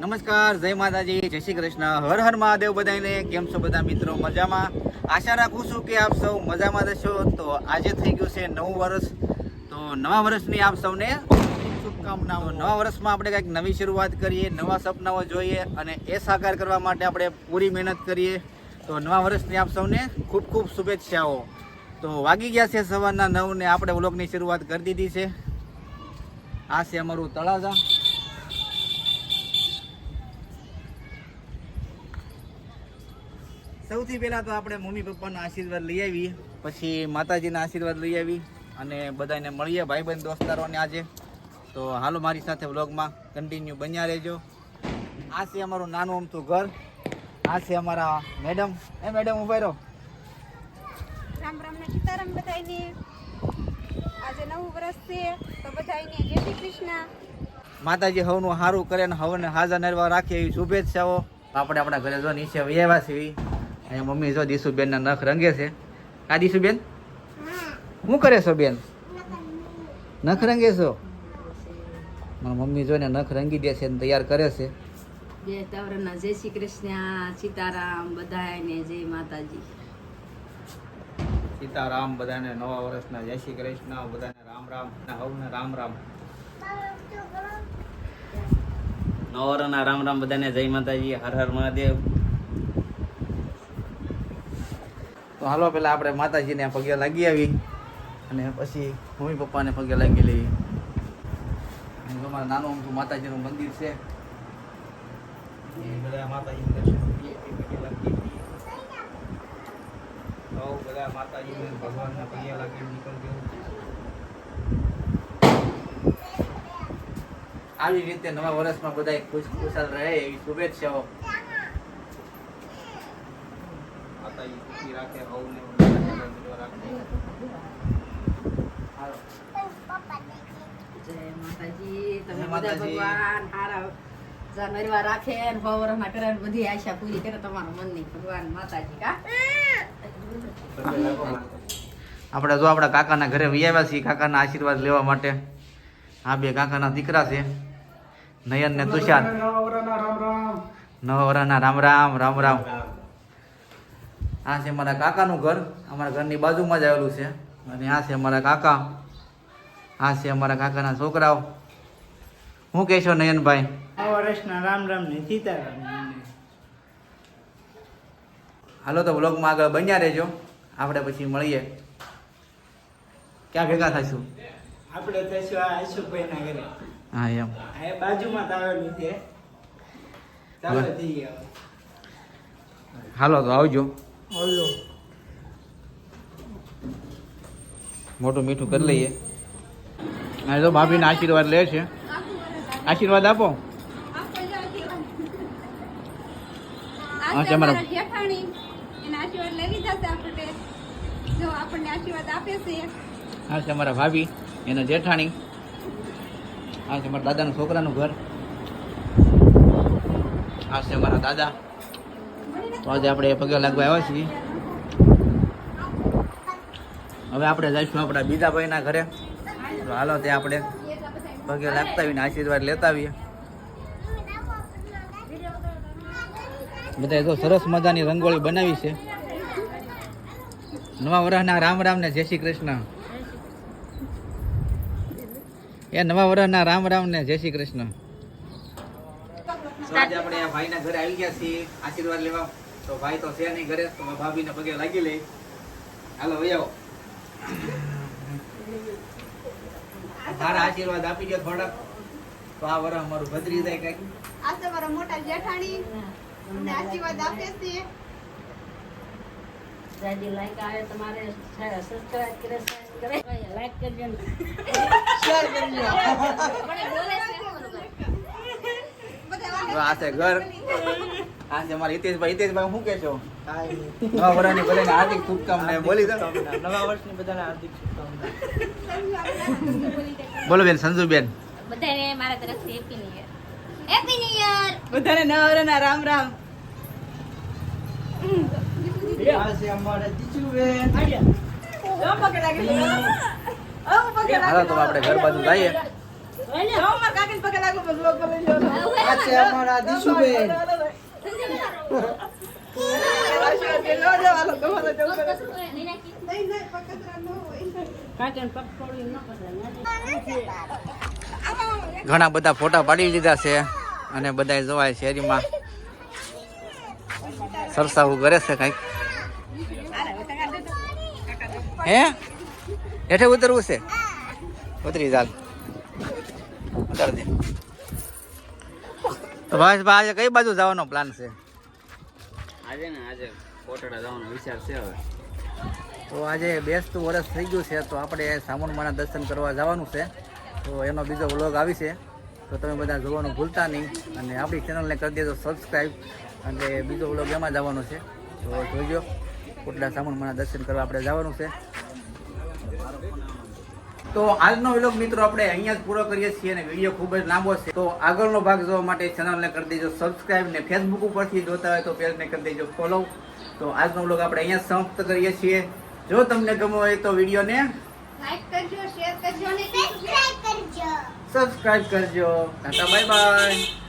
નમસ્કાર, જય માતાજી, જય શ્રી કૃષ્ણ. હર હર મહાદેવ બધાને કેમ છો બધા મિત્રો? મજામાં? આશા રાખું છું કે આપ સૌ મજામાં રહેશો તો આજે થઈ ગયું છે નવું વર્ષ. તો નવા વર્ષની આપ સૌને શુભકામનાઓ. નવા વર્ષમાં આપણે કંઈક નવી શરૂઆત કરીએ, નવા સપનાઓ જોઈએ અને એ સાકાર કરવા માટે આપણે પૂરી મહેનત કરીએ. તો નવા વર્ષની આપ સૌને ખૂબ ખૂબ શુભેચ્છાઓ. તો વાગી ગયા છે સવારના નવ ને આપણે વ્લોગની શરૂઆત કરી દીધી છે. આ છે અમારું તળાજા. સૌથી પહેલા તો આપણે મમ્મી પપ્પાના આશીર્વાદ લઈ આવી પછી માતાજીના આશીર્વાદ લઈ આવી અને બધાને મળીએ ભાઈબંધ દોસ્તારોને આજે. તો હાલો મારી સાથે વ્લોગમાં કન્ટિન્યુ બન્યા રહેજો. આ છે અમારું નાનું અમથું ઘર. આ છે અમારા મેડમ. એ મેડમ ઊભા રહો. રામ રામ ને સીતારામ બધાયને. આજે નવું વર્ષ છે તો બધાયને જય શ્રી કૃષ્ણ. માતાજી હવનું સારું કરે ને હવને હાજર નરવા રાખે એવી શુભેચ્છાઓ. આપણે આપણા ઘરે જો નીચે વૈયા છીએ. અહીંયા મમ્મી જો દીશુબેનના નખ રંગે છે. આ દીશુબેન? શું કરે છો બેન? નખ રંગે છો? મારા મમ્મી જોઈને નખ રંગી દે છે ને તૈયાર કરે છે. જય તવરના જય શ્રી કૃષ્ણ સીતારામ બધાને જય માતાજી. સીતારામ બધાને નવા વર્ષના જય શ્રી કૃષ્ણ બધાને રામ રામ હવને રામ રામ. નવરના રામ રામ બધાને જય માતાજી હર હર મહાદેવ. તો હાલો પેલા આપણે માતાજીને પગે લાગી આવી અને પછી મમ્મી પપ્પાને પગે લાગી લઈએ. અને નાનું અમથું માતાજીનું મંદિર છે. બધા માતાજીના બધા માતાજીને ભગવાનના પગે લાગી આવી રીતે નવા વર્ષમાં બધા ખુશ ખુશાલ રહે એવી શુભેચ્છાઓ. સુખી રાખે હવને જય માતાજી. તમે બધા ભગવાન હારા જાનવરવા રાખે ને ફવરમાં કરે ને બધી આશા પૂરી કરે તમારા મનની ભગવાન માતાજી કા? આપણે જો આપણા કાકાના ઘરે આવ્યા છીએ કાકાના આશીર્વાદ લેવા માટે. આ બે કાકાના દીકરા છે. નયન ને તુષાર નવા વરાના રામ રામ રામ રામ. આ છે મારા કાકાનું ઘર. અમારા ઘરની બાજુમાં જ આવેલું છે. અને આ છે અમારા કાકા. આ છે અમારા કાકાના છોકરાઓ. હું કહેશો નયનભાઈ? વર્ષના રામ રામ ને સીતારામ હાલો તો બ્લોગમાં આગળ બન્યા રહેજો. આપણે પછી મળીએ. ક્યાં ભેગા થઈશું? આપણે થઈશું આ અશોકભાઈ ના ઘરે. હા એમ. આ બાજુમાં જ આવેલું છે. ચાલો જઈએ હાલો તો આવજો. ઓલો મોટું મીઠું કરી લઈએ. અને તો ભાભીના આશીર્વાદ લે છે. આશીર્વાદ આપો. હા છે મારા હા છે મારા જો આપણને આશીર્વાદ આપે છે. આ છે અમારા ભાભી એના જેઠાણી. હા છે મારા દાદાના છોકરાનું ઘર. હા છે મારા દાદા. તો આજે આપણે પગે લાગવા આવ્યા છીએ. હવે આપણે જઈશું આપણા બીજા ભાઈના ઘરે. તો હાલો ત્યાં આપણે પગે લાગતા આવીને આશીર્વાદ લેતા આવીએ. બધા તો સરસ મજાની રંગોળી બનાવી છે. નવા વર્ષના રામ રામ ને જય શ્રી કૃષ્ણ. એ નવા વર્ષના રામ રામ ને જય શ્રી કૃષ્ણ. તો આપણે ભાઈના ઘરે આવી ગયા છીએ. આશીર્વાદ લેવા. તો ભાઈ તો છે નહીં ઘરે તો ભાભીને પગે લાગી લઈ હાલો ભાઈ આવો. સારા આશીર્વાદ આપી દો થોડાક. તો આ વરસ અમારું ભદ્રી જાય કંઈક. આ છે અમારા મોટા જેઠાણી. અમને આશીર્વાદ આપે છે. લાઈક આવે તમારે સબસ્ક્રાઇબ કરે કરે. લાઈક કરજો ને. તો આ છે ઘર. આ છે અમારા હિતેશભાઈ હિતેશભાઈ શું કહેશો નવા વર્ષની બધાને હાર્દિક શુભકામના બોલી દો. નવા વર્ષની બધાને હાર્દિક શુભકામના બોલો બેન સંજુબેન. બધાને મારા તરફથી happy new year happy new year બધાને નવરના રામ રામ. આ છે અમારા જીજુબેન હાલો તો આપણે ઘર બાજુ જઈએ. આ છે અમારા દીશુબેન ઘણા બધા ફોટા પાડી લીધા છે અને બધા જોવાય શેરીમાં સરસાવું કરે છે કંઈક. હે? હેઠે ઉતરવું છે? ઉતરી જાલ ઉતાર દે. ભાઈ આજે કઈ બાજુ જવાનો પ્લાન છે? આજે ને આજે કોટડા જવાનો વિચાર છે હવે. તો આજે બેસતું વર્ષ થઈ ગયું છે તો આપણે સામુંડમાના દર્શન કરવા જવાનું છે. તો એનો બીજો વ્લોગ આવી છે. તો તમે બધા જોવાનું ભૂલતા નહીં. અને આપણી ચેનલને કરી દેજો સબસ્ક્રાઈબ અને બીજો વ્લોગ એમાં જવાનો છે. તો જોઈજો કોટડા સામુંડમાના દર્શન કરવા આપણે જવાનું છે. તો આજનો વિલોક મિત્રો આપણે અહીંયા જ પૂરો કરીએ છીએ અને વીડિયો ખૂબ જ લાંબો છે. તો આગળનો ભાગ જોવા માટે ચેનલને કરી દેજો સબસ્ક્રાઇબ ને ફેસબુક ઉપરથી જોતા હોય તો પેજને કરી દેજો ફોલો તો આજનો વ્લોગ આપણે અહીંયા સમાપ્ત કરીએ છીએ. જો તમને ગમો હોય તો વિડીયોને લાઈક કરજો શેર કરજો અને સબસ્ક્રાઇબ કરજો. Tata bye bye